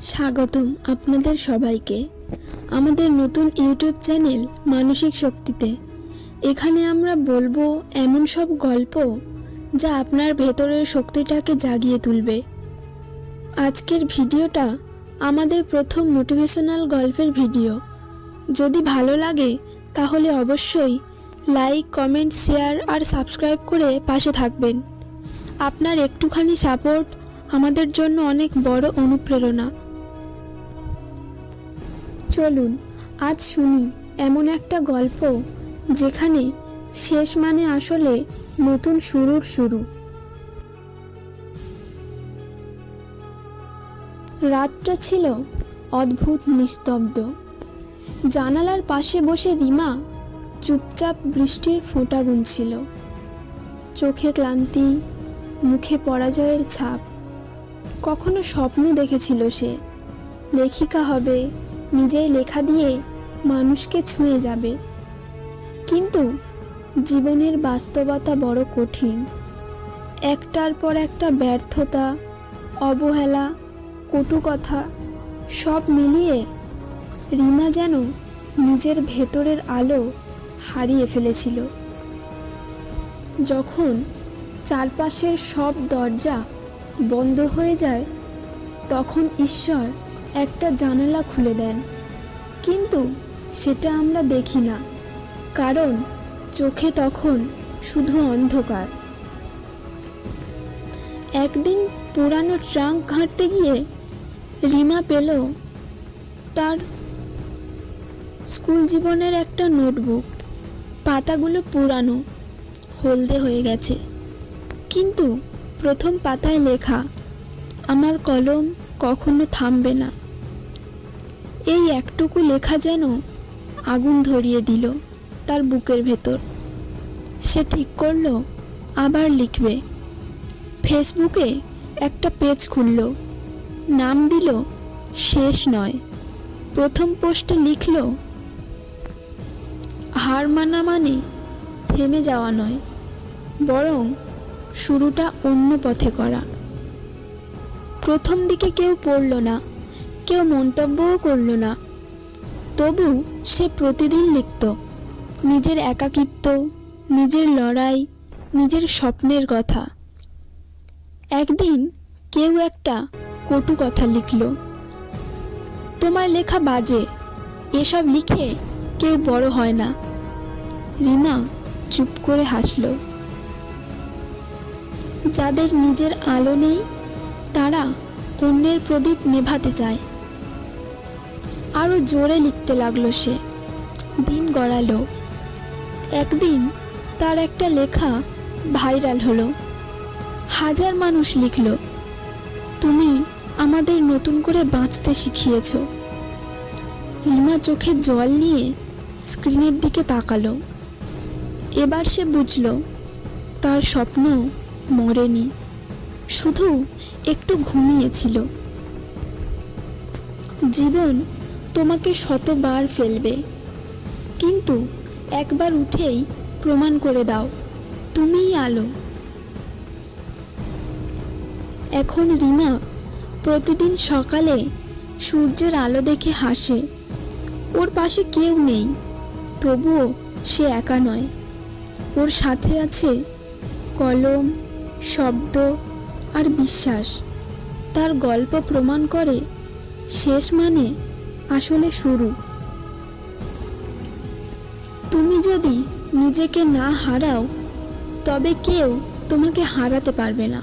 স্বাগতম আপনাদের সবাইকে আমাদের নতুন ইউটিউব চ্যানেল মানসিক শক্তিতে। এখানে আমরা বলব এমন সব গল্প যা আপনার ভেতরের শক্তিটাকে জাগিয়ে তুলবে। আজকের ভিডিওটা আমাদের প্রথম মোটিভেশনাল গল্পের ভিডিও। যদি ভালো লাগে, তাহলে অবশ্যই লাইক, কমেন্ট, শেয়ার আর সাবস্ক্রাইব করে পাশে থাকবেন। আপনার একটুখানি সাপোর্ট আমাদের জন্য অনেক বড় অনুপ্রেরণা। চলুন, আজ শুনি এমন একটা গল্প যেখানে শেষ মানে আসলে নতুন শুরুর শুরু। রাতটা ছিল অদ্ভুত নিস্তব্ধ। জানালার পাশে বসে রিমা চুপচাপ বৃষ্টির ফোঁটা গুনছিল। চোখে ক্লান্তি, মুখে পরাজয়ের ছাপ। কখনো স্বপ্ন দেখেছিল সে। লেখিকা হবে নিজের লেখা দিয়ে মানুষকে ছুঁয়ে যাবে। কিন্তু জীবনের বাস্তবতা বড় কঠিন। একটার পর একটা ব্যর্থতা, অবহেলা কটু কথা সব মিলিয়ে রিমা যেন নিজের ভেতরের আলো হারিয়ে ফেলেছিল। যখন চারপাশের সব দরজা বন্ধ হয়ে যায়, তখন ঈশ্বর একটা জানালা খুলে দেন। কিন্তু সেটা আমরা দেখি না, কারণ চোখে তখন শুধু অন্ধকার। একদিন পুরানো ট্রাঙ্ক ঘাঁটতে গিয়ে রিমা পেল তার স্কুল জীবনের একটা নোটবুক। পাতাগুলো পুরানো, হলদে হয়ে গেছে। কিন্তু প্রথম পাতায় লেখা, আমার কলম কখনো থামবে না। এই একটুকু লেখা যেন আগুন ধরিয়ে দিল তার বুকের ভেতর। সে ঠিক করল, আবার লিখবে। ফেসবুকে একটা পেজ খুলল। নাম দিল, শেষ নয়। প্রথম পোস্টে লিখল, হার মানা মানে থেমে যাওয়া নয়, বরং শুরুটা অন্য পথে করা। প্রথম দিকে কেউ পড়ল না কেউ মন্তব্যও করল না। তবু সে প্রতিদিন লিখত, নিজের একাকিত্ব, নিজের লড়াই, নিজের স্বপ্নের কথা। একদিন কেউ একটা কটু কথা লিখল, তোমার লেখা বাজে, এসব লিখে কেউ বড় হয় না। রিমা চুপ করে হাসল। যাদের নিজের আলো নেই, তারা অন্যের প্রদীপ নেভাতে চায়। আরও জোরে লিখতে লাগল সে। দিন গড়ালো। একদিন তার একটা লেখা ভাইরাল হলো। হাজার মানুষ লিখল, তুমি আমাদের নতুন করে বাঁচতে শিখিয়েছ। লিমা চোখে জল নিয়ে স্ক্রিনের দিকে তাকালো। এবার সে বুঝল, তার স্বপ্ন মরেনি, শুধু একটু ঘুমিয়েছিল। জীবন তোমাকে শতবার ফেলবে। কিন্তু একবার উঠেই প্রমাণ করে দাও, তুমিই আলো। এখন রিমা প্রতিদিন সকালে সূর্যের আলো দেখে হাসে। ওর পাশে কেউ নেই, তবুও সে একা নয়। ওর সাথে আছে কলম, শব্দ আর বিশ্বাস। তার গল্প প্রমাণ করে শেষ মানে আসলে শুরু। তুমি যদি নিজেকে না হারাও তবে কেউ তোমাকে হারাতে পারবে না।